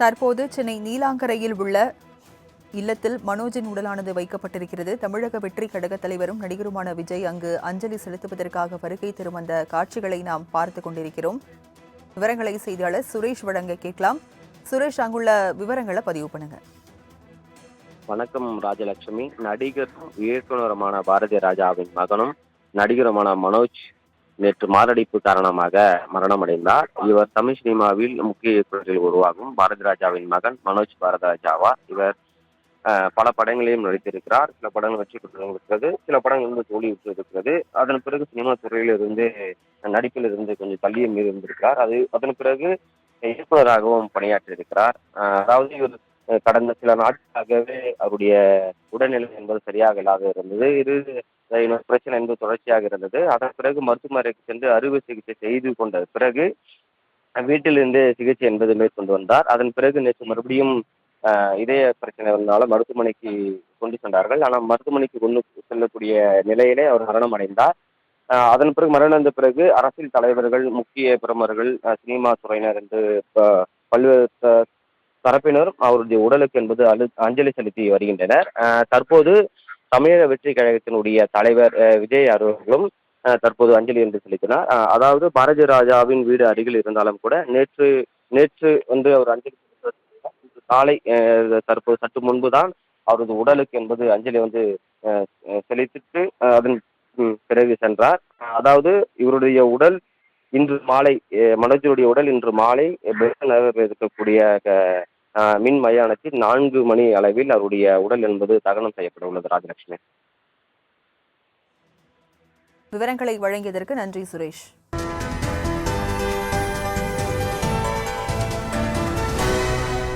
தற்போது சென்னை நீலாங்கரையில் உள்ள இல்லத்தில் மனோஜின் உடலானது வைக்கப்பட்டிருக்கிறது. தமிழக வெற்றி கழக தலைவரும் நடிகருமான விஜய் அங்கு அஞ்சலி செலுத்துவதற்காக வருகை தரும் அந்த காட்சிகளை நாம் பார்த்து கொண்டிருக்கிறோம். விவரங்களை செய்தியாளர் சுரேஷ் வழங்க கேட்கலாம். சுரேஷ் அங்குள்ள விவரங்களை பதிவு பண்ணுங்க. வணக்கம் ராஜலட்சுமி. நடிகரும் இயக்குனருமான பாரதிய ராஜாவின் மகனும் நடிகருமான மனோஜ் நேற்று மாரடைப்பு காரணமாக மரணமடைந்தார். இவர் தமிழ் சினிமாவில் முக்கிய இயக்குநரில் உருவாகும் பாரதி ராஜாவின் மகன் மனோஜ் பாரதராஜாவா. இவர் பல படங்களையும் நடித்திருக்கிறார். சில படங்கள் வெற்றி பெற்றிருக்கிறது. சில படங்கள் வந்து தோல்வி இருக்கிறது அதன் பிறகு சினிமா துறையில் இருந்து நடிப்பில் இருந்து கொஞ்சம் தள்ளியும் இருந்திருக்கிறார் அது அதன் பிறகு இயக்குநராகவும் பணியாற்றி இருக்கிறார் அதாவது இவர் கடந்த சில நாட்களாகவே அவருடைய உடல்நிலை என்பது சரியாக இல்லாத இருந்தது. இது அஹ், இன்னொரு பிரச்சனை என்பது தொடர்ச்சியாக இருந்தது. அதன் பிறகு மருத்துவமனைக்கு சென்று அறுவை சிகிச்சை செய்து கொண்ட பிறகு வீட்டிலிருந்து சிகிச்சை என்பது மேற்கொண்டு வந்தார். அதன் பிறகு நேற்று மறுபடியும் இதய பிரச்சனைனால மருத்துவமனைக்கு கொண்டு சென்றார்கள். ஆனால் மருத்துவமனைக்கு கொண்டு செல்லக்கூடிய நிலையிலே அவர் மரணம் அடைந்தார் அதன் பிறகு மரணம் அடைந்த பிறகு அரசியல் தலைவர்கள் முக்கிய பிரமுகர்கள் சினிமா துறையினர் என்று ப- பல்வேறு தரப்பினரும் அவருடைய உடலுக்கு என்பது அஞ்சலி செலுத்தி வருகின்றனர். தற்போது தமிழக வெற்றி கழகத்தினுடைய தலைவர் விஜய் அவர்களும் தற்போது அஞ்சலி என்று செலுத்தினார். அதாவது பாரதி ராஜாவின் வீடு அருகில் இருந்தாலும் கூட நேற்று நேற்று வந்து அவர் அஞ்சலி காலை தற்போது சற்று முன்பு தான் அவரது உடலுக்கு என்பது அஞ்சலி வந்து செலுத்திட்டு அதன் பிறகு சென்றார். அதாவது இவருடைய உடல் இன்று மாலை மனோஜருடைய உடல் இன்று மாலை பெசன் இருக்கக்கூடிய மின் மயானத்தில் நான்கு மணி அளவில் அவருடைய உடல் என்பது தகனம் செய்யப்பட உள்ளது ராஜலட்சுமி. விவரங்களை வழங்கியதற்கு நன்றி சுரேஷ்.